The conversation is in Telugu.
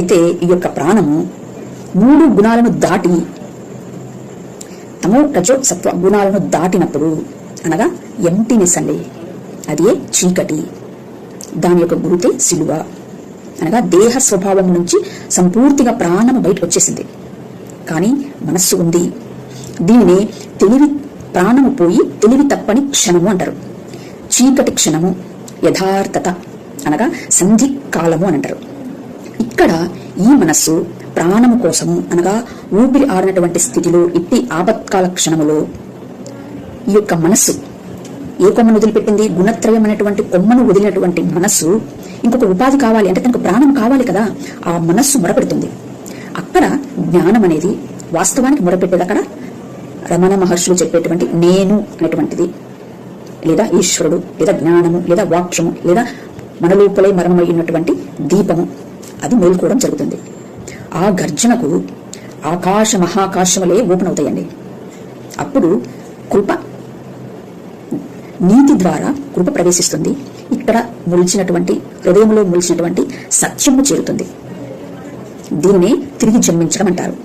అయితే ఈ యొక్క ప్రాణము మూడు గుణాలను దాటి తమో రజో సత్వ గుణాలను దాటినప్పుడు అనగా ఎంటీనెస్ అండి అదే చీకటి దాని యొక్క గురుతే సిలువ అనగా దేహ స్వభావం నుంచి సంపూర్తిగా ప్రాణము బయటకు వచ్చేసింది కానీ మనస్సు ఉంది. దీనిని తెలివి ప్రాణము పోయి తెలివి తప్పని క్షణము అంటారు. చీకటి క్షణము యథార్థత అనగా సంధి కాలము అని అంటారు. ఇక్కడ ఈ మనస్సు ప్రాణము కోసము అనగా ఊపిరి ఆరినటువంటి స్థితిలో ఇట్టి ఆపత్కాల క్షణములో ఈ యొక్క మనస్సు ఏ కొమ్మను వదిలిపెట్టింది? గుణత్రయం అనేటువంటి కొమ్మను వదిలినటువంటి మనస్సు ఇంకొక ఉపాధి కావాలి అంటే తనకు ప్రాణం కావాలి కదా ఆ మనస్సు మొరపెడుతుంది. అక్కడ జ్ఞానం అనేది వాస్తవానికి మొరపెట్టేది అక్కడ? రమణ మహర్షులు చెప్పేటువంటి నేను అనేటువంటిది. లేదా ఈశ్వరుడు లేదా జ్ఞానము లేదా వాక్షము లేదా మన లోపలే మరణమై ఉన్నటువంటి దీపము. అది మేల్కోవడం జరుగుతుంది. ఆ గర్జనకు ఆకాశ మహాకాశములే ఓపెన్ అవుతాయండి. అప్పుడు కృప నీతి ద్వారా కృప ప్రవేశిస్తుంది. ఇక్కడ ములిచినటువంటి హృదయంలో ములిచినటువంటి సత్యము చేరుతుంది. దీనిని తిరిగి జన్మించడం అంటారు.